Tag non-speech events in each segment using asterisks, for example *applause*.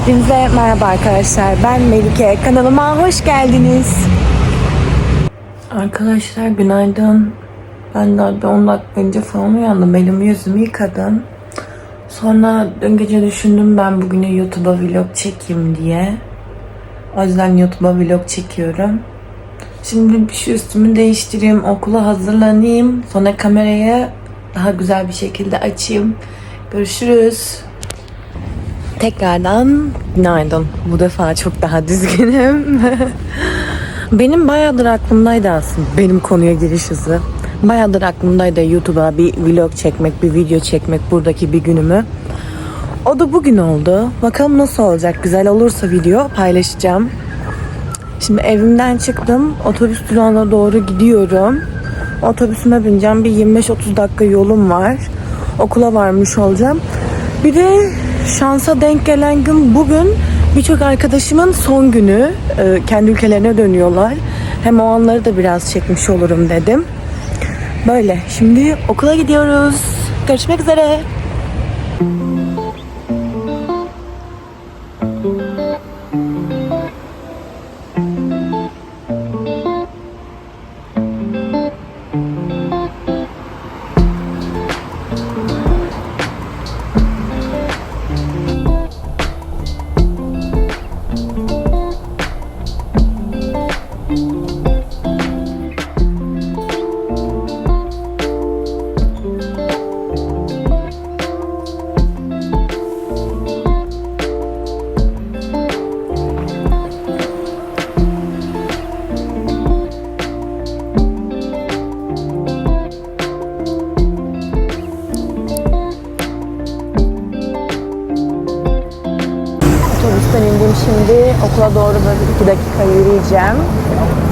Hepinize merhaba arkadaşlar. Ben Melike. Kanalıma hoş geldiniz. Arkadaşlar günaydın. Ben daha bir 10 dakika önce falan uyandım. Elimi yüzümü yıkadım. Sonra dün gece düşündüm ben bugünü YouTube'a vlog çekeyim diye. O yüzden YouTube'a vlog çekiyorum. Şimdi bir şu üstümü değiştireyim, okula hazırlanayım. Sonra kamerayı daha güzel bir şekilde açayım. Görüşürüz. Tekrardan günaydın. Bu defa çok daha düzgünüm. *laughs* benim bayağıdır aklımdaydı aslında benim konuya giriş hızı. Bayağıdır aklımdaydı YouTube'a bir vlog çekmek, bir video çekmek buradaki bir günümü. O da bugün oldu. Bakalım nasıl olacak. Güzel olursa video paylaşacağım. Şimdi evimden çıktım. Otobüs durağına doğru gidiyorum. Otobüsüme bineceğim. Bir 25-30 dakika yolum var. Okula varmış olacağım. Bir de şansa denk gelen gün bugün birçok arkadaşımın son günü. Ee, Kendi ülkelerine dönüyorlar. Hem o anları da biraz çekmiş olurum dedim. Böyle. Şimdi okula gidiyoruz. Görüşmek üzere. Şimdi. Okula doğru böyle iki dakika yürüyeceğim.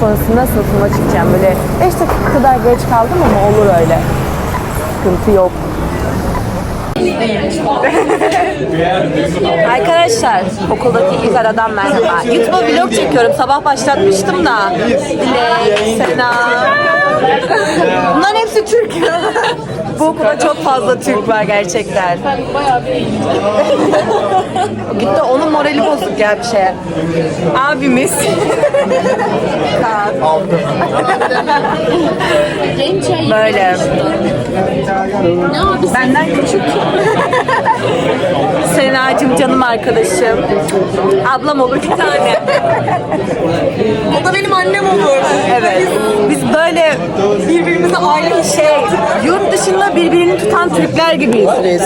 Sonrasında sınıfıma çıkacağım. Böyle 5 dakika kadar geç kaldım ama olur öyle. Sıkıntı yok. *laughs* Arkadaşlar okuldaki ilk aradan merhaba. YouTube'a vlog çekiyorum. Sabah başlatmıştım da. Dilek, Sena. Bunların hepsi Türk. Bu okulda çok fazla Türk var gerçekten. Gitti onun morali bozuk ya bir şeye. Abimiz. Böyle. Benden küçük. Sena'cığım canım arkadaşım. Ablam olur bir tane. O da benim annem olur. Evet. Biz böyle Birbirimize aynı şey, yurt dışında birbirini tutan Türkler gibiyiz biz.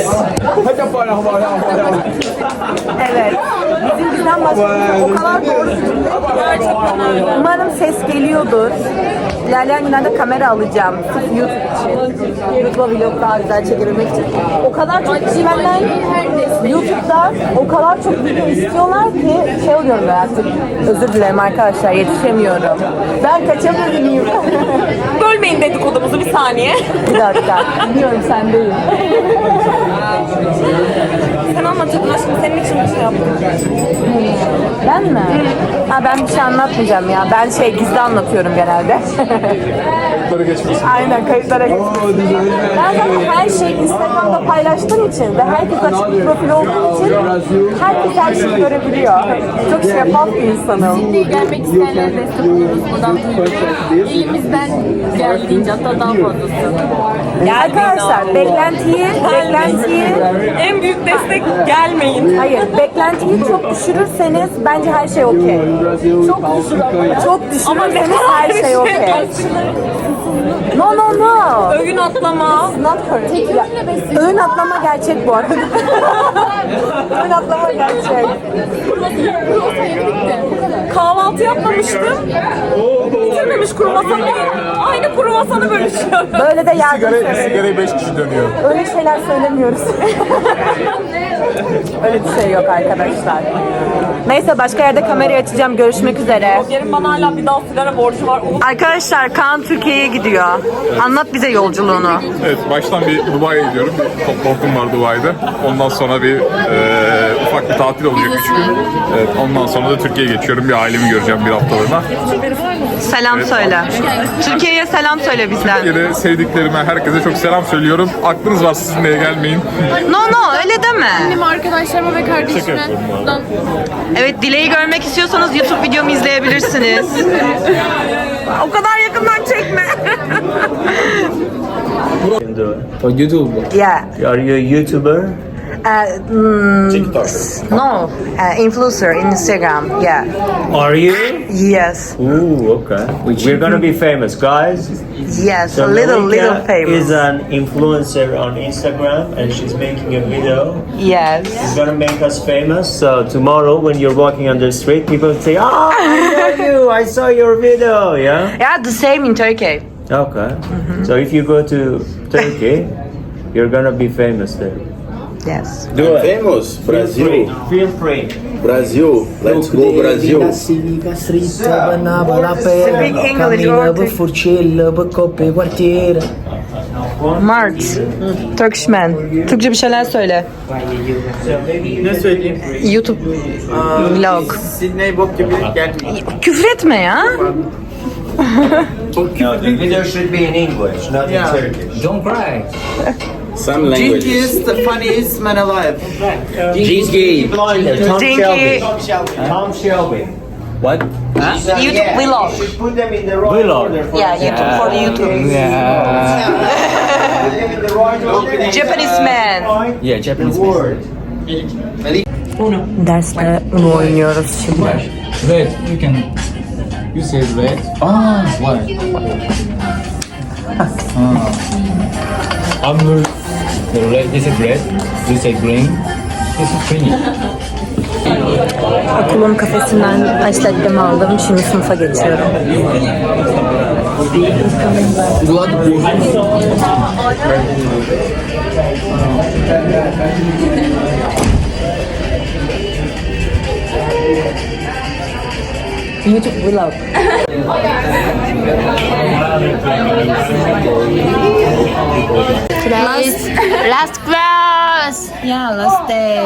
Evet. Bizim bizden başka o kadar doğru Gerçekten Umarım ses geliyordur. İlerleyen günlerde kamera alacağım. Sırf YouTube için. YouTube'a vlog daha güzel çekebilmek için. O kadar çok kişi benden YouTube'da o kadar çok video istiyorlar ki şey oluyorum ben artık. Özür dilerim arkadaşlar yetişemiyorum. Ben kaçabilirim. *laughs* Bölmeyin dedikodumuzu bir saniye. bir dakika. Biliyorum sen değil. Sen anlatıyordun aşkım senin için bir şey yaptım. Ben mi? Ha ben bir şey anlatmayacağım ya. Ben şey gizli anlatıyorum genelde. *laughs* Aynen kayıtlara geçmiş. Ben zaten her şeyi Instagram'da paylaştığım için ve herkes açık bir profil olduğu için herkes her şeyi görebiliyor. Çok şeffaf bir insanım. Şimdi gelmek isteyenlere destek oluyoruz buradan. Elimizden geldiğince hatta daha fazlası. Ya arkadaşlar beklentiyi, beklentiyi En büyük destek gelmeyin. Hayır, beklentiyi çok düşürürseniz bence her şey okey. Çok düşür ama. Çok düşürürseniz *laughs* her şey okey. No no no. Öğün atlama. Not correct. Ya, ön atlama gerçek bu arada. *laughs* ön atlama gerçek. Kahvaltı yapmamıştım. Bitirmemiş kruvasanı. Aynı kruvasanı bölüşüyorum. Böyle de yardım Sigara, sigarayı 5 kişi dönüyor. Öyle şeyler söylemiyoruz. *laughs* Öyle bir şey yok arkadaşlar. Neyse başka yerde kamerayı açacağım. Görüşmek üzere. Yerim bana hala bir daha sigara borcu var. Onu Arkadaşlar Kaan Türkiye'ye gidiyor. Anlat bize yolculuğunu. Evet, baştan bir Dubai'ye gidiyorum. Bir toplantım var Dubai'de. Ondan sonra bir e, ufak bir tatil olacak 3 gün. Evet, ondan sonra da Türkiye'ye geçiyorum. Bir ailemi göreceğim bir haftalığına. Selam söyle. Türkiye'ye selam söyle bizden. Türkiye'de sevdiklerime, herkese çok selam söylüyorum. Aklınız var sizinle gelmeyin. No no öyle deme. Arkadaşlarıma ve kardeşime buradan Evet Dile'yi görmek istiyorsanız YouTube videomu izleyebilirsiniz. *laughs* o kadar yakından çekme. *laughs* For YouTube. yeah. Are you a YouTuber? Uh, mm, no, uh, influencer in Instagram. Yeah. Are you? Yes. Ooh, okay. We're gonna be famous, guys. Yes. So a little, Malika little famous. is an influencer on Instagram, and she's making a video. yes. It's gonna make us famous. So tomorrow, when you're walking on the street, people will say, "Oh, I know you! I saw your video." Yeah. Yeah, the same in Turkey. Okay. So if you go to Turkey, you're gonna be famous there. Yes. Do it. Famous Brasil. Feel free. Brasil. Let's go Brasil. Speak English or Mart. Turkish man. Türkçe bir şeyler söyle. Ne söyleyeyim? YouTube vlog. Sydney bok gibi gelmiyor. Küfür etme ya. No, the video should be in English, not in. Turkish. Don't cry. Some Jinky languages. is the funniest man alive. Jinky. Tom Jinky. Shelby. Tom Shelby. What? YouTube vlog. You should put them in the right Vlog. order. for Yeah, YouTube for the YouTube. Yeah. Japanese man. Yeah, Japanese. Word. Derste Uno oynuyoruz şimdi. Red, you can. You say red. Ah, why? ah. I'm the, the red. This is red. You say green. This is green. Okulun kafesinden haşlattım aldım. Şimdi sınıfa geçiyorum. YouTube vlog. Last, last class. Yeah, last day.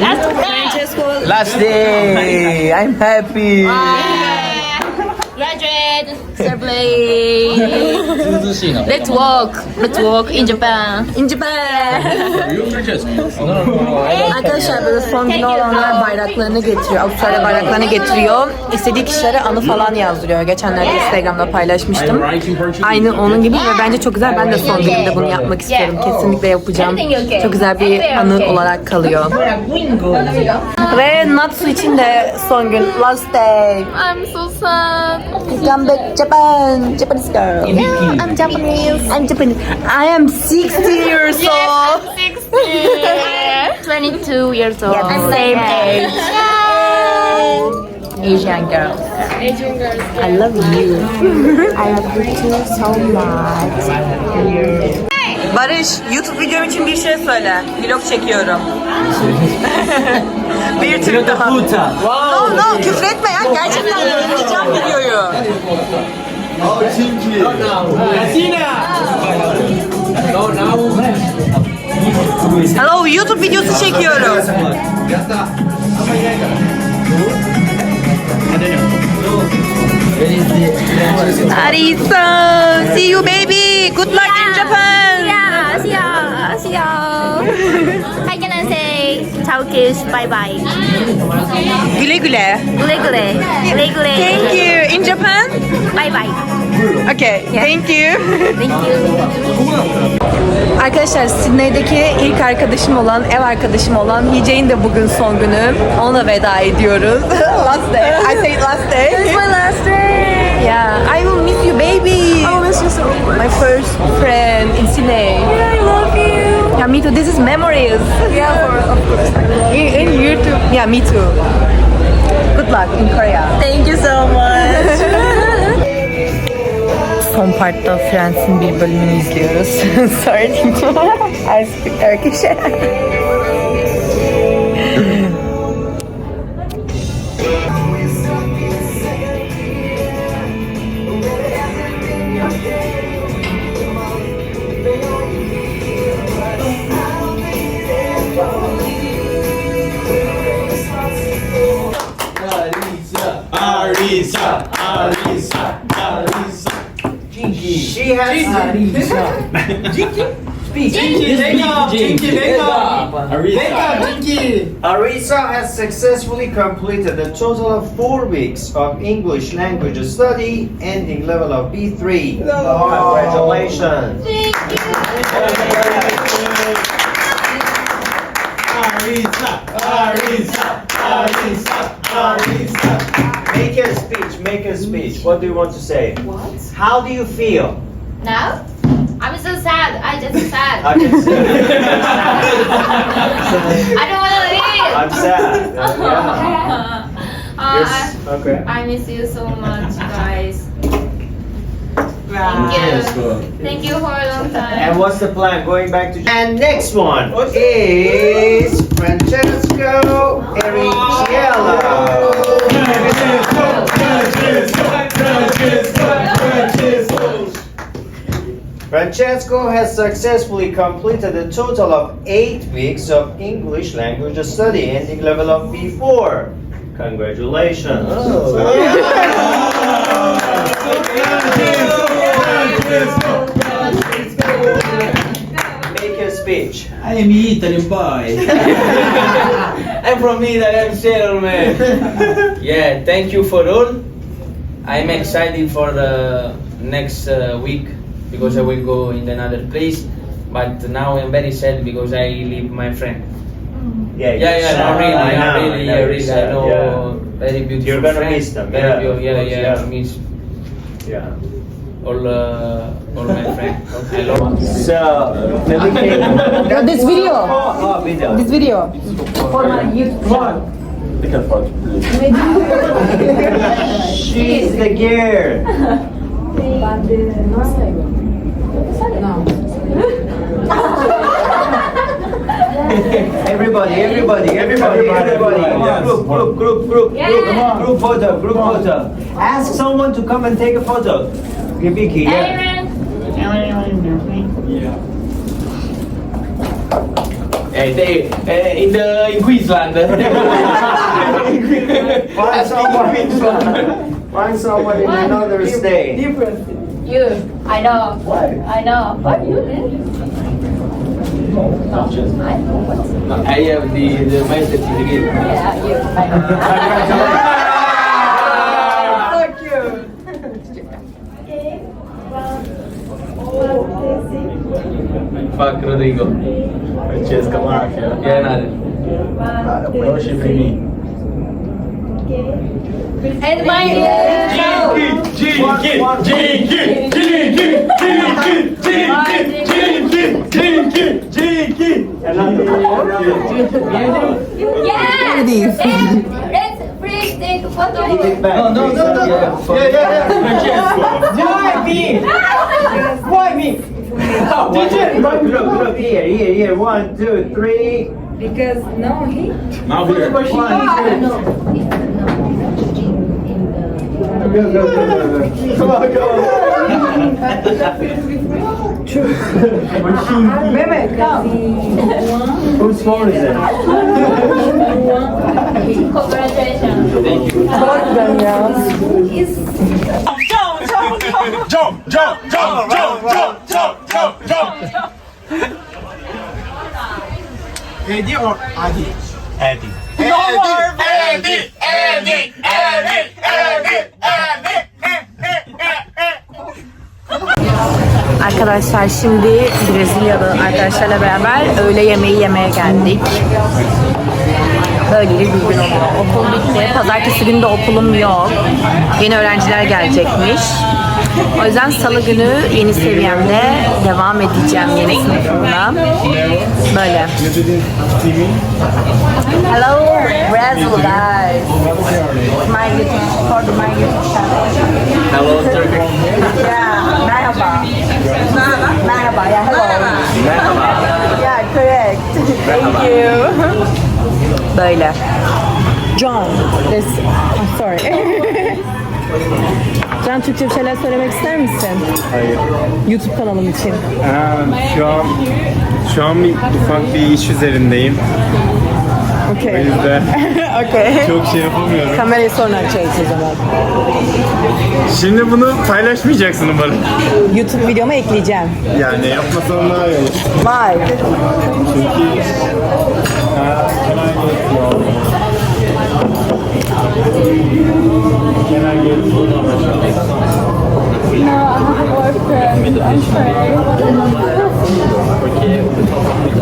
Last class. Last day. I'm happy. Graduate. Celebrate. Let's walk. Let's walk in Japan. In Japan. Arkadaşlar böyle son gün olanlar bayraklarını getiriyor. Avustralya bayraklarını getiriyor. İstediği kişilere anı falan yazdırıyor. Geçenlerde Instagram'da paylaşmıştım. Aynı onun gibi ve bence çok güzel. Ben de son günümde bunu yapmak istiyorum. Kesinlikle yapacağım. Çok güzel bir anı olarak kalıyor. Ve Natsu için de son gün. Last day. I'm so sad. Come back Japan. Japanese girl. Yeah, I'm Japanese. I'm Japanese. I am 60 years old. *laughs* 22 years old. Yeah, same age. Asian girl. Asian girls. I love you. I love you too so much. Barış, YouTube videom için bir şey söyle. Vlog çekiyorum. *laughs* bir Türk daha. No, no, küfür etme ya. Gerçekten yayınlayacağım videoyu. Hello, YouTube videosu çekiyorum. Arisa, see you baby. Good luck in Japan. Yeah, see ya, see ya. Turkish bye bye? Güle güle. Gule gule. Gule gule. Thank you. In Japan? Bye bye. Okay, thank you. Thank you. Arkadaşlar Sydney'deki ilk arkadaşım olan, ev arkadaşım olan Hice'in de bugün son günü. Ona veda ediyoruz. *laughs* last day. I say last day. It's my last day. Yeah, I will miss you baby. I will miss you so My first friend in Sydney. Yeah, I love you. Yeah, me too. This is memories. Yeah, of course. In, in YouTube. Yeah, me too. Good luck in Korea. Thank you so much. *laughs* Son partta Friends'in bir bölümünü izliyoruz. *laughs* Sorry. *laughs* I speak Turkish. Arisa has successfully completed a total of four weeks of English language study, ending level of B3. Congratulations! Arisa, Arisa, Arisa, Arisa. Make a speech, make a speech. What do you want to say? What? How do you feel? Now? I'm so sad. I just *laughs* sad. I can see. *laughs* I don't want to leave. I'm sad. *laughs* Yeah. Uh, Yes. Okay. I, I miss you so much, guys. Thank you. Thank you for a long time. And what's the plan? Going back to and next one is Francesco Ericiella. Francesco has successfully completed a total of eight weeks of English language study, ending level of B4. Congratulations. Make a speech. I am Italian boy. *laughs* I'm from Italy, I'm sailor man. *laughs* yeah, thank you for all. I'm excited for the next uh, week because I will go in another place. But now I'm very sad because I leave my friend. Yeah, Yeah, yeah, sad. no, really, I yeah, know, really, I know, yeah, you're really. I know yeah. very beautiful You're gonna friend. miss them, Very yeah, beau- of yeah, course, yeah, yeah. Miss Yeah. all, uh, all my friends. *laughs* I love. So, dedicated. *laughs* This video. Oh, video. This video. For my YouTube *laughs* She's the girl. *laughs* everybody, everybody, everybody, everybody. Come on, group, group, group, group, group, group photo, group photo. Ask someone to come and take a photo. Okay, Vicky, yeah. Eh, they, eh, in the in Queensland. *laughs* Find someone. Find someone in another state. Different. You, I know. What? I know. What you did? I have the the my certificate. Yeah, you. I know. Fuck Rodrigo. Francesca Mafia. Yeah, nada. Worship me. And my Jinky, jinky, jinky, jinky, Yeah. And let's please take a photo. Take it back. No, no, no, no. Yeah, yeah, yeah. Why me? Why me? Teacher, look, look, look here, here, here. One, two, three. Because no, he Now here. One, two. Go, go, go, go, go. Come on, True. Mehmet, come. Whose phone is it? Congratulations. Bak. Jump, jump, jump. Jump, jump, jump, jump, jump, jump, jump. Or Adi? Eddie. No more Eddie. Eddie. Eddie. Arkadaşlar şimdi Brezilyalı arkadaşlarla beraber öğle yemeği yemeye geldik. Böyle bir gün oluyor. Okul bitti. Pazartesi günü de okulum yok. Yeni öğrenciler gelecekmiş. O yüzden salı günü yeni seviyemde devam edeceğim yeni sınıfımda. Böyle. Hello Brazil guys. My YouTube, for my YouTube channel. Hello, Turkey. *laughs* Yeah, merhaba. Merhaba, yeah, hello. Yeah, correct. Thank you. Böyle. John, this, I'm sorry. *laughs* Can Türkçe bir şeyler söylemek ister misin? Hayır. YouTube kanalım için. Ha, şu an şu an bir ufak bir iş üzerindeyim. Okay. O yüzden *laughs* okay. çok şey yapamıyorum. Kamerayı sonra açarız o zaman. Şimdi bunu paylaşmayacaksın umarım. YouTube videoma ekleyeceğim. Yani yapmasam daha iyi olur. Vay. Çünkü Ha, can I get your- Can I get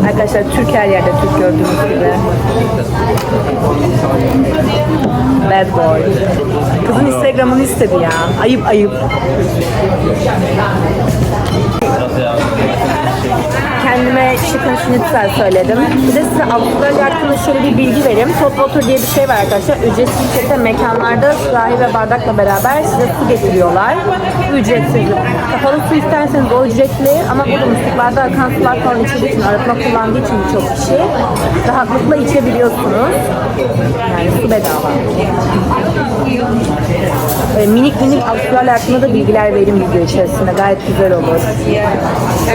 Arkadaşlar Türk her yerde Türk gördüğünüz gibi. Bad boy. Kızın Instagram'ını istedi ya. Ayıp ayıp. Kendime chicken schnitzel söyledim. Bir de size Avustralya hakkında şöyle bir bilgi vereyim. Top water diye bir şey var arkadaşlar. Ücretsiz şekilde mekanlarda sürahi ve bardakla beraber size su getiriyorlar. Ücretsiz. Kapalı su isterseniz o ücretli ama burada musluklarda akan sular falan içildiği için, arıtma kullandığı için birçok kişi rahatlıkla içebiliyorsunuz. Yani su bedava. Böyle minik minik Avustralya hakkında da bilgiler vereyim video içerisinde. Gayet güzel olur.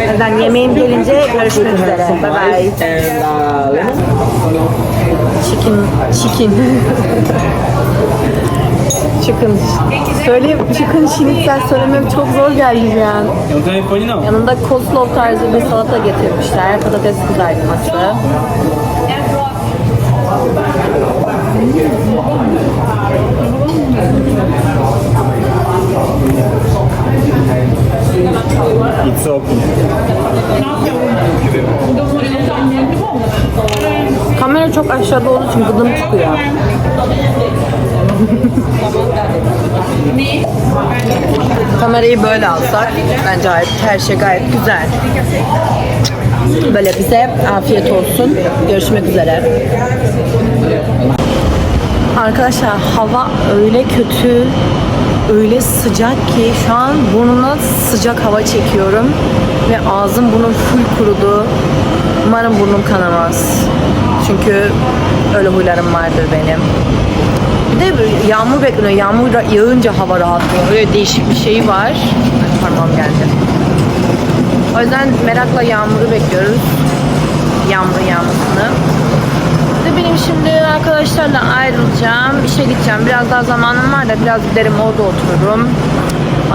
O yüzden yemeğim gelince görüşmek üzere. Bye bye. Chicken, chicken. chicken. Söyleyeyim, chicken schnitzel söylemem çok zor geldi an. Yanında coleslaw tarzı bir salata getirmişler. Patates kızartması. It's open. Kamera çok aşağıda olduğu için gıdım çıkıyor. Kamerayı böyle alsak bence gayet, her şey gayet güzel. Böyle bize afiyet olsun. Görüşmek üzere. Arkadaşlar hava öyle kötü, öyle sıcak ki şu an burnuma sıcak hava çekiyorum ve ağzım burnum full kurudu. Umarım burnum kanamaz. Çünkü öyle huylarım vardır benim. Bir de yağmur bekleniyor. Yağmur yağınca hava rahatlıyor. Öyle değişik bir şey var. Ay, Parmağım geldi. O yüzden merakla yağmuru bekliyoruz. Yağmurun yağmasını. Bir de benim şimdi arkadaşlarla ayrılacağım. İşe gideceğim. Biraz daha zamanım var da biraz giderim orada otururum.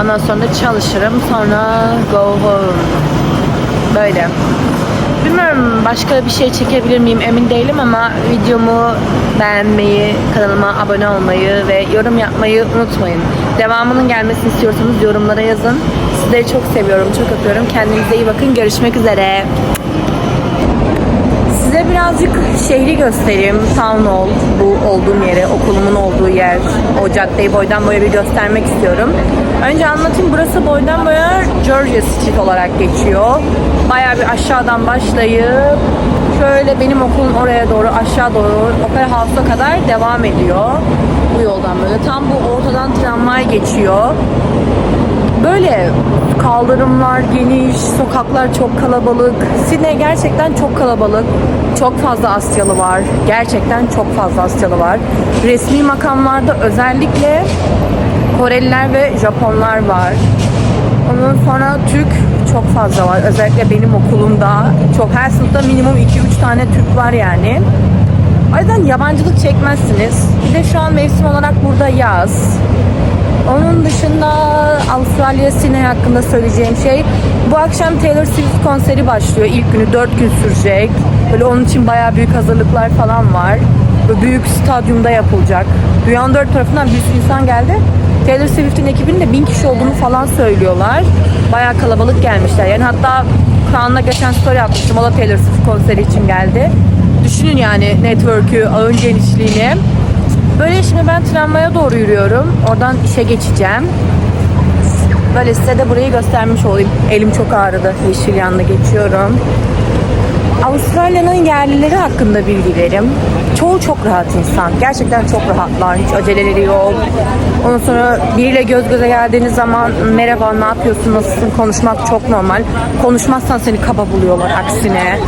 Ondan sonra çalışırım. Sonra go home. Böyle. Bilmiyorum başka bir şey çekebilir miyim emin değilim ama videomu beğenmeyi, kanalıma abone olmayı ve yorum yapmayı unutmayın. Devamının gelmesini istiyorsanız yorumlara yazın. Sizleri çok seviyorum, çok öpüyorum. Kendinize iyi bakın. Görüşmek üzere. Birazcık şehri göstereyim. Town Hall, bu olduğum yeri, okulumun olduğu yer. O caddeyi boydan boya bir göstermek istiyorum. Önce anlatayım. Burası boydan boya Georgia Street olarak geçiyor. Bayağı bir aşağıdan başlayıp şöyle benim okulun oraya doğru aşağı doğru Opera House'a kadar devam ediyor. Bu yoldan böyle. Tam bu ortadan tramvay geçiyor. Böyle kaldırımlar geniş, sokaklar çok kalabalık. Sydney gerçekten çok kalabalık. Çok fazla Asyalı var. Gerçekten çok fazla Asyalı var. Resmi makamlarda özellikle Koreliler ve Japonlar var. Ondan sonra Türk çok fazla var. Özellikle benim okulumda çok her sınıfta minimum 2-3 tane Türk var yani. O yüzden yabancılık çekmezsiniz. Bir de şu an mevsim olarak burada yaz. Onun dışında Avustralya Sine hakkında söyleyeceğim şey bu akşam Taylor Swift konseri başlıyor. İlk günü 4 gün sürecek. Böyle onun için bayağı büyük hazırlıklar falan var. Böyle büyük stadyumda yapılacak. Dünyanın dört tarafından bir sürü insan geldi. Taylor Swift'in ekibinin de bin kişi olduğunu falan söylüyorlar. Bayağı kalabalık gelmişler. Yani hatta Kaan'la geçen story atmıştım. O da Taylor Swift konseri için geldi. Düşünün yani network'ü, ağın genişliğini. Böyle şimdi ben tramvaya doğru yürüyorum. Oradan işe geçeceğim. Böyle size de burayı göstermiş olayım. Elim çok ağrıdı. Yeşil yanında geçiyorum. Avustralya'nın yerlileri hakkında bilgi vereyim. Çoğu çok rahat insan. Gerçekten çok rahatlar. Hiç aceleleri yok. Ondan sonra biriyle göz göze geldiğiniz zaman merhaba ne yapıyorsun nasılsın konuşmak çok normal. Konuşmazsan seni kaba buluyorlar aksine.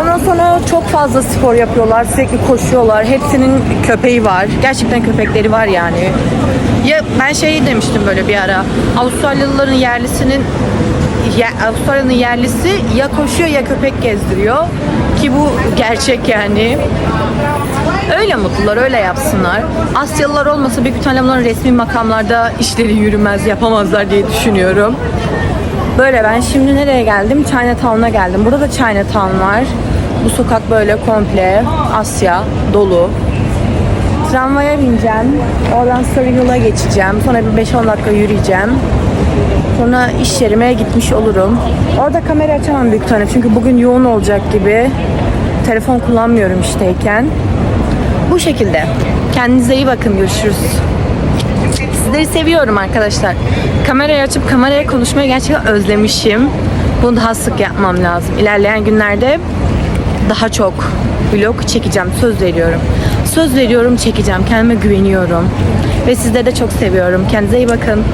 Ondan sonra çok fazla spor yapıyorlar. Sürekli koşuyorlar. Hepsinin köpeği var. Gerçekten köpekleri var yani. Ya ben şey demiştim böyle bir ara. Avustralyalıların yerlisinin Avustralya'nın yerlisi ya koşuyor ya köpek gezdiriyor. Ki bu gerçek yani. mutlular öyle yapsınlar. Asyalılar olmasa büyük ihtimalle bunların resmi makamlarda işleri yürümez yapamazlar diye düşünüyorum. Böyle ben şimdi nereye geldim? Chinatown'a geldim. Burada da Chinatown var. Bu sokak böyle komple Asya dolu. Tramvaya bineceğim. Oradan Story Hill'a geçeceğim. Sonra bir 5-10 dakika yürüyeceğim. Sonra iş yerime gitmiş olurum. Orada kamera açamam büyük ihtimalle çünkü bugün yoğun olacak gibi. Telefon kullanmıyorum işteyken. Bu şekilde. Kendinize iyi bakın. Görüşürüz. Sizleri seviyorum arkadaşlar. Kamerayı açıp kameraya konuşmayı gerçekten özlemişim. Bunu daha sık yapmam lazım. İlerleyen günlerde daha çok vlog çekeceğim. Söz veriyorum. Söz veriyorum çekeceğim. Kendime güveniyorum. Ve sizleri de çok seviyorum. Kendinize iyi bakın.